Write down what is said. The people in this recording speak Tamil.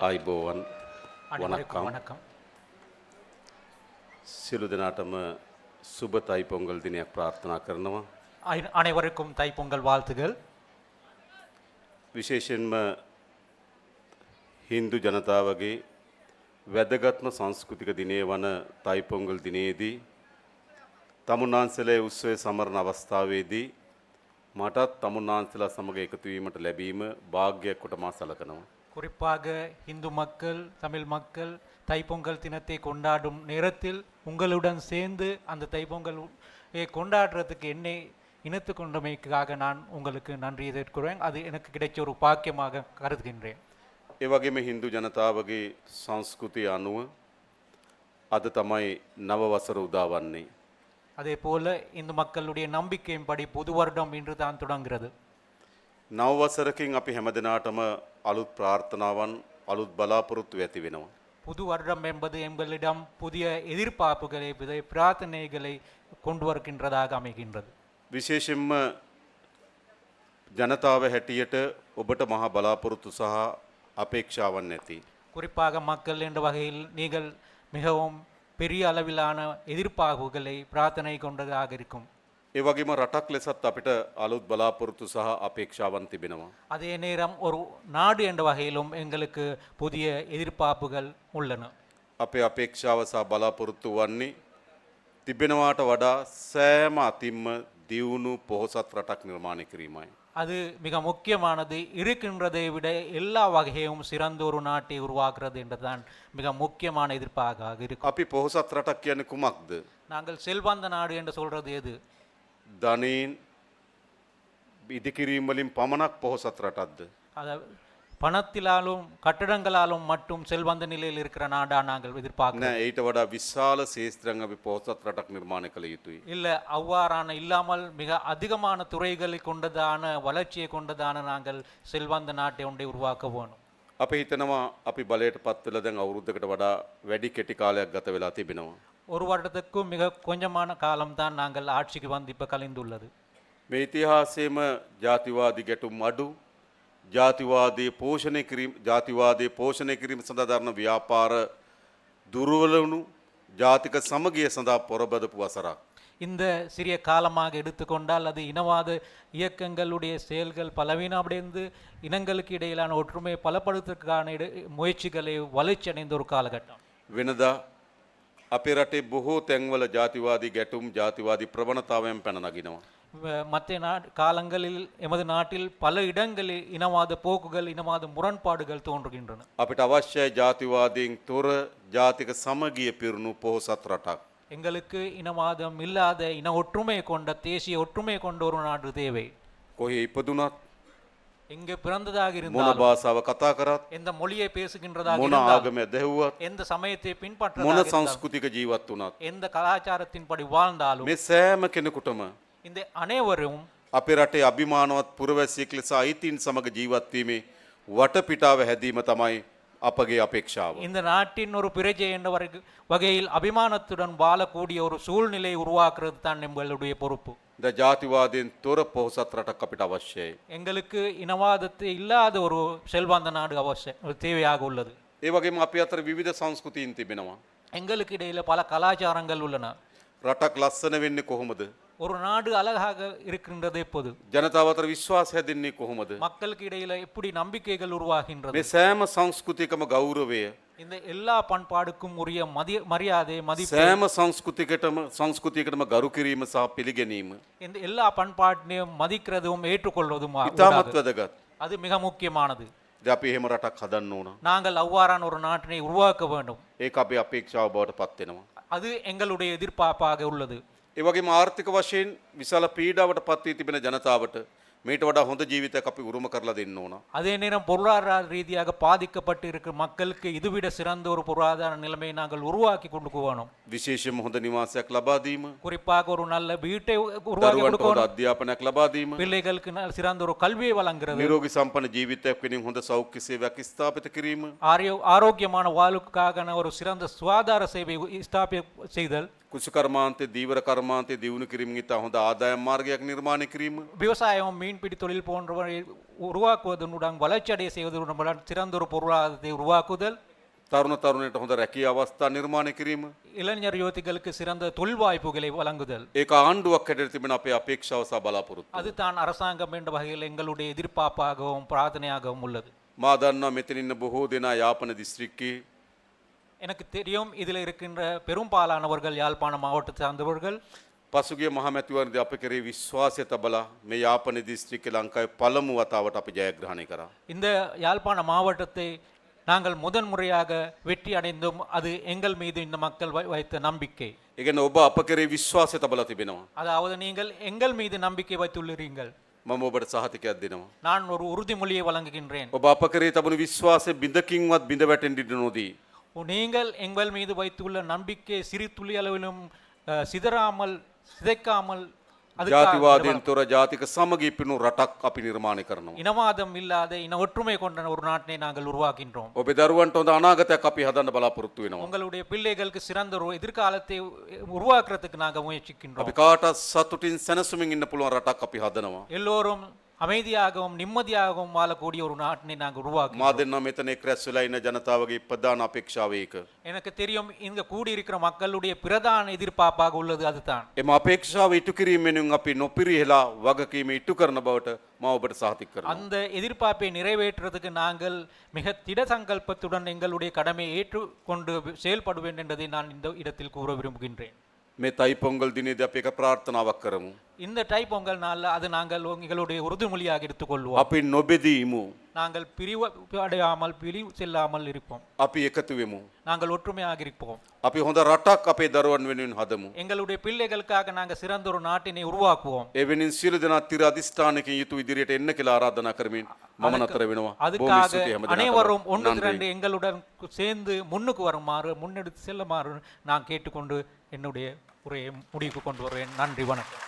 ආයිබෝවන් වනක්කම්. වනකම් සිලු දෙනාටම සුබ තයි පොංගල් දිනයක් ප්‍රාර්ථනා කරනවා. අනෙවරකුම් තයි පොංගල් වාල්තුகள் විශේෂෙන්ම හින්දු ජනතාවගේ වැදගත්ම සංස්කෘතික දිනේ වන තයි පොංගල් දිනේදී තමුන්නාන්සලේ උත්සවය සමරන අවස්ථාවේදී මටත් තමුන්නාන්සලා සමග එකතු වීමට ලැබීම වාග්යක් කොට මා සලකනවා. குறிப்பாக இந்து மக்கள் தமிழ் மக்கள் தைப்பொங்கல் தினத்தை கொண்டாடும் நேரத்தில் உங்களுடன் சேர்ந்து அந்த தைப்பொங்கல் ஐ கொண்டாடுறதுக்கு என்னை இணைத்து கொண்டமைக்காக நான் உங்களுக்கு நன்றி எதிர்க்கிறேன் அது எனக்கு கிடைச்ச ஒரு பாக்கியமாக கருதுகின்றேன் ඒ වගේම හින්දු ජනතාවගේ සංස්කෘතිය අනුව අද තමයි නව වසර උදාවන්නේ. அதே போல இந்து மக்களுடைய நம்பிக்கையின்படி புது வருடம் இன்று தான் தொடங்குகிறது නව වසරකින් අපි හැමදෙනාටම අලුත් ප්‍රාර්ථනාවන් අලුත් බලාපොරොත්තු ඇති වෙනවා. புது வருடம் என்பது எங்களிடம் புதிய எதிர்பார்ப்புகளை புதிய பிரார்த்தனைகளை கொண்டு வருகின்றதாக அமைகின்றது විශේෂෙන්ම ජනතාව හැටියට ඔබට මහා බලාපොරොත්තු සහ අපේක්ෂාවන් ඇති. குறிப்பாக மக்கள் என்ற வகையில் நீங்கள் மிகவும் பெரிய அளவிலான எதிர்பார்ப்புகளை பிரார்த்தனை கொண்டதாக இருக்கும் ඒ වගේම රටක් ලෙසත් අපිට අලුත් බලාපොරොත්තු සහ අපේක්ෂාවන් තිබෙනවා. அதே நேரம் ஒரு நாடு என்ற வகையிலும் எங்களுக்கு புதிய எதிர்பார்ப்புகள் உள்ளன අපේ අපේක්ෂාව සහ බලාපොරොත්තු වන්නේ තිබෙනවාට වඩා සෑම අතින්ම දියුණු පොහොසත් රටක් නිර්මාණය කිරීමයි. அது மிக முக்கியமானது இருக்கின்றதை விட எல்லா வகையும் சிறந்த ஒரு நாட்டை உருவாக்குறது என்றுதான் மிக முக்கியமான எதிர்ப்பாக இருக்கும் අපි පොහොසත් රටක් කියන්නේ කුමක්ද. நாங்கள் செல்வந்த நாடு என்று சொல்றது எது ධනයෙන් ඉදිකිරීම්වලින් පමණක් පොහොසත් රටක්ද. அத பணத்திலாலும் கட்டடங்களாலும் மட்டும் செல்வந்த நிலையில் இருக்கிற நாடா நாங்கள் எதிர்பார்க்கிறோம் නෑ ඊට වඩා විශාල ශේස්ත්‍රං අපි පොහොසත් රටක් නිර්මාණය කළ යුතුයි. இல்ல அவ்வாறான இல்லாமல் மிக அதிகமான துறைகளை கொண்டதான வளர்ச்சியை கொண்டதான நாங்கள் செல்வந்த நாட்டை ஒன்றை உருவாக்க வேணும் අපි හිතනවා අපි බලයට පත්වෙල දැන් අවුරුද්ධකට වඩා වැඩි කෙටි කාලයක් ගත වෙලා තිබෙනවා. ஒரு வருடத்துக்கும் மிக கொஞ்சமான காலம்தான் நாங்கள் ஆட்சிக்கு வந்து இப்ப கலைந்துள்ளது මේ ඉතිහාසයේම ජාතිවාදී ගැටුම් අඩු ජාතිවාදයේ පෝෂණය කිරීම ජාතිවාදයේ පෝෂණය කිරීම සඳහා දරන ව්‍යාපාර දුර්වලවුණු ජාතික සමගිය සඳහා පොරබදපු වසරක්. இந்த சிறிய காலமாக எடுத்துக்கொண்டால் அது இனவாத இயக்கங்களுடைய செயல்கள் பலவீனமடைந்து இனங்களுக்கு இடையிலான ஒற்றுமையை பலப்படுத்துவதற்கான இட- முயற்சிகளை வளர்ச்சி அடைந்த ஒரு காலகட்டம் වෙනදා අපේ රටේ බොහෝ තැන්වල ජාතිවාදී ගැටුම් ජාතිවාදී ප්‍රවණතාවයන් පැන නගිනවා. வ- மற்ற நா காலங்களில் எமது நாட்டில் பல இடங்களில் இனவாத போக்குகள் இனவாத முரண்பாடுகள் தோன்றுகின்றன අපිට අවශ්‍යයි ජාතිවාදයෙන් තොර ජාතික සමගිය පිරුණු පොහොසත් රටක්. எங்களுக்கு இனவாதம் இல்லாத இன ஒற்றுமை கொண்ட தேசிய ஒற்றுமை கொண்ட ஒரு நாடு தேவை කොහේ ඉපදුනත් எங்கே பிறந்ததாக මොන இருந்தாலும் භාෂාව කතා කරත් எந்த மொழியை பேசுகின்றதாக මොන இருந்தாலும் ආගම දැහුවත් எந்த சமயத்தை මොන பின்பற்றதாக இருந்தாலும், සංස්කෘතික ජීවත් වුණත් எந்த கலாச்சாரத்தின்படி வாழ்ந்தாலும் මේ සෑම කෙනෙකුටම இந்த அனைவரும் අපේ රටේ අභිමානවත් පුරවැසියෙක් ලෙස අයිතීන් සමග ජීවත්වීමේ වටපිටාව හැදීම තමයි අපගේ අපේක්ෂාව. இந்த நாட்டின் ஒரு பிரஜை என்ற வரை- வகையில் அபிமானத்துடன் வாழக்கூடிய ஒரு சூழ்நிலை உருவாக்குறது தான் எங்களுடைய பொறுப்பு ද ජාතිවාදයෙන් තොර පොහොසත් රටක් අපිට අවශ්‍යයි. எங்களுக்கு இனவாதத்தை இல்லாத ஒரு செல்வந்த நாடு அவசியம் தேவையாக உள்ளது ඒ වගේම අපි අතර විවිධ සංස්කෘතීන් තිබෙනවා. எங்களுக்கு இடையில பல கலாச்சாரங்கள் உள்ளன රටක් ලස්සන වෙන්නේ කොහොමද. ஒரு நாடு அழகாக இருக்கின்றது எப்போது ජනතාව අතර විශ්වාස හැදින්නේ කොහොමද. மக்களுக்கு இடையில எப்படி நம்பிக்கைகள் உருவாகின்றது මේ සෑම සංස්කෘතිකම ගෞරවය இந்த எல்லா பண்பாடுக்கும் உரிய மதிய மரியாதை மதிப்பு සෑම සංස්කෘතිකටම සංස්කෘතියකටම ගරු කිරීම සහ පිළිගැනීම. இந்த எல்லா பண்பாட்டினையும் மதிக்கிறதும் ஏற்றுக்கொள்வதும் ஆ- ඉතාමත් கூடாது. වැදගත්. அது மிக முக்கியமானது ද අපි එහෙම රටක් හදන්න ඕන. நாங்கள் அவ்வாறான ஒரு நாட்டினை உருவாக்க வேண்டும் ඒ අපේ අපේක්ෂාව බවට පත්වෙනවා. அது எங்களுடைய எதிர்பார்ப்பாக உள்ளது ඒ වගේම ආර්ථික වශයෙන් විශාල පීඩාවට පත්වී තිබෙන ජනතාවට මේට වඩා හොඳ ජීවිතයක් අපි උරුම කරලා දෙන්න ඕන. அதே நேரம் பொருளாதார ரீதியாக பாதிக்கப்பட்டு இருக்கிற மக்களுக்கு இதுவிட சிறந்த ஒரு பொருளாதார நிலைமையை நாங்கள் உருவாக்கி கொண்டு போகணும் විශේෂයෙන්ම හොඳ නිවාසයක් ලබා දීම, குறிப்பாக ஒரு நல்ல வீட்டை உருவாக்கி දරුවන්ට හොඳ கொடுக்கணும் අධ්‍යාපනයක් ලබා දීම, பிள்ளைகளுக்கு நல்ல சிறந்த ஒரு கல்வியை வழங்குறது නිරෝගී සම්පන්න ජීවිතයක් වෙනින් හොඳ සෞඛ්‍ය සේවයක් ස්ථාපිත කිරීම, ஆரியோ ஆரோக்கியமான வாழ்வுக்கான ஒரு சிறந்த சுகாதார சேவை ஸ்தாபி செய்தல் කුෂ කර්මාන්තයේ දීවර කර්මාන්තයේ දියුණු කිරීමෙන් ඉතා හොඳ ආදායම් මාර්ගයක් නිර්මාණය කිරීම, விவசாயம் மீன்பிடி தொழில் போன்றவை உருவாக்குவதனுடன் வளர்ச்சியடைய செய்வதனுடன் சிறந்த ஒரு பொருளாதாரத்தை உருவாக்குதல் තරුණ තරුණයට හොඳ රැකිය අවස්ථා නිර්මාණය කිරීම. இளைஞர் யுவதிகளுக்கு சிறந்த தொழில் வாய்ப்புகளை வழங்குதல் ඒක ආණ්ඩුවක් හැටියට තිබෙන අපේ අපේක්ෂාව සහ බලාපොරොත්තු. அதுதான் அரசாங்கம் என்ற வகையில் எங்களுடைய எதிர்பார்ப்பாகவும் பிரார்த்தனையாகவும் உள்ளது මා දන්නවා මෙතන ඉන්න බොහෝ දෙනා යාපන දිස්ත්‍රික්කයේ எனக்கு தெரியும் இதில் இருக்கின்ற பெரும்பாலானவர்கள் யாழ்ப்பாண மாவட்டத்தை சார்ந்தவர்கள் පසුගිය මහමැතිවරණදී අප කෙරේ විශ්වාසය තබලා මේ යාපන දිස්ත්‍රික්කේ ලංකාවේ පළමු වතාවට අපි ජයග්‍රහණය කරා. இந்த யாழ்ப்பாண மாவட்டத்தை நாங்கள் முதன்முறையாக வெற்றி அடைந்தோம் அது எங்கள் மீது இந்த மக்கள் வை- வைத்த நம்பிக்கை ඒ කියන්නේ ඔබ අප කෙරේ විශ්වාසය තබලා තිබෙනවා. அதாவது நீங்கள் எங்கள் மீது நம்பிக்கை வைத்துள்ளீர்கள் මම ඔබට සහතිකයක් දෙනවා. நான் ஒரு உறுதிமொழியை வழங்குகின்றேன் ඔබ අප කරේ තබන විශ්වාසය බිඳකින්වත් බිඳ වැටෙන්න ඉඩ නොදී. நீங்கள் எங்கள் மீது வைத்துள்ள நம்பிக்கை சிறு துளி அளவிலும் அஹ், சிதறாமல் சிதைக்காமல் ஜாதிவாதியின் துற ஜாதிக சமகிப்பின் ரட்டக் அப்படி நிர்மாணி இனவாதம் இல்லாத இன ஒற்றுமை கொண்ட ஒரு நாட்டை நாங்கள் உருவாக்கின்றோம். ஒபி தருவன்ட்டு வந்து அநாகத்தை கப்பி ஹதன் பலாபுரத்து வேணும். உங்களுடைய பிள்ளைகளுக்கு சிறந்த ஒரு எதிர்காலத்தை உருவாக்குறதுக்கு நாங்கள் முயற்சிக்கின்றோம். அப்படி காட்டா சத்துட்டின் செனசுமிங் இன்ன புலுவன் ரட்டாக் கப்பி ஹதனவா எல்லோரும் அமைதியாகவும் நிம்மதியாகவும் வாழக்கூடிய ஒரு நாட்டினை நாங்கள் உருவாக்கி මා දෙන්නා මෙතන එක් රැස් වෙලා ඉන්න ජනතාවගේ ප්‍රධාන අපේක්ෂාව ඒක. எனக்கு தெரியும் இங்க கூடியிருக்கிற மக்களுடைய பிரதான எதிர்பார்ப்பாக உள்ளது அதுதான் එම අපේක්ෂාව ඉටු කිරීම වෙනුවෙන් අපි නොපිරිහෙලා වගකීම ඉටු කරන බවට මා ඔබට සහතික කරනවා. அந்த எதிர்பார்ப்பை நிறைவேற்றுறதுக்கு நாங்கள் மிக திட சங்கல்பத்துடன் எங்களுடைய கடமையை ஏற்றுக்கொண்டு செயல்படுவேன் என்பதை நான் இந்த இடத்தில் கூற விரும்புகின்றேன் මේ තයි පොංගල් දිනේදී අපි එක ප්‍රාර්ථනාවක් කරමු. இந்த தை பொங்கல் நாளில் அது நாங்கள் எங்களுடைய உறுதிமொழியாக எடுத்துக்கொள்வோம் අපි නොබෙදීමු. நாங்கள் பிரிவு அடையாமல் பிரிவு செல்லாமல் இருப்போம் අපි එකතු වෙමු. நாங்கள் ஒற்றுமையாக இருப்போம் අපි හොඳ රටක් අපේ දරුවන් වෙනුවෙන් හදමු. எங்களுடைய பிள்ளைகளுக்காக நாங்கள் சிறந்த ஒரு நாட்டினை உருவாக்குவோம் එවෙනින් සියලු දෙනා තිර අධිෂ්ඨානකින් යුතු ඉදිරියට එන්න කියලා ආරාධනා කරමින් මම නතර වෙනවා. බොහොම அதுக்காக ස්තුතියි හැම அனைவரும் ஒன்று දෙනාටම. திரண்டு எங்களுடன் சேர்ந்து முன்னுக்கு வருமாறு முன்னெடுத்து செல்லுமாறு நான் கேட்டுக்கொண்டு என்னுடைய உரையை முடிவுக்கு கொண்டு வருவேன் நன்றி வணக்கம்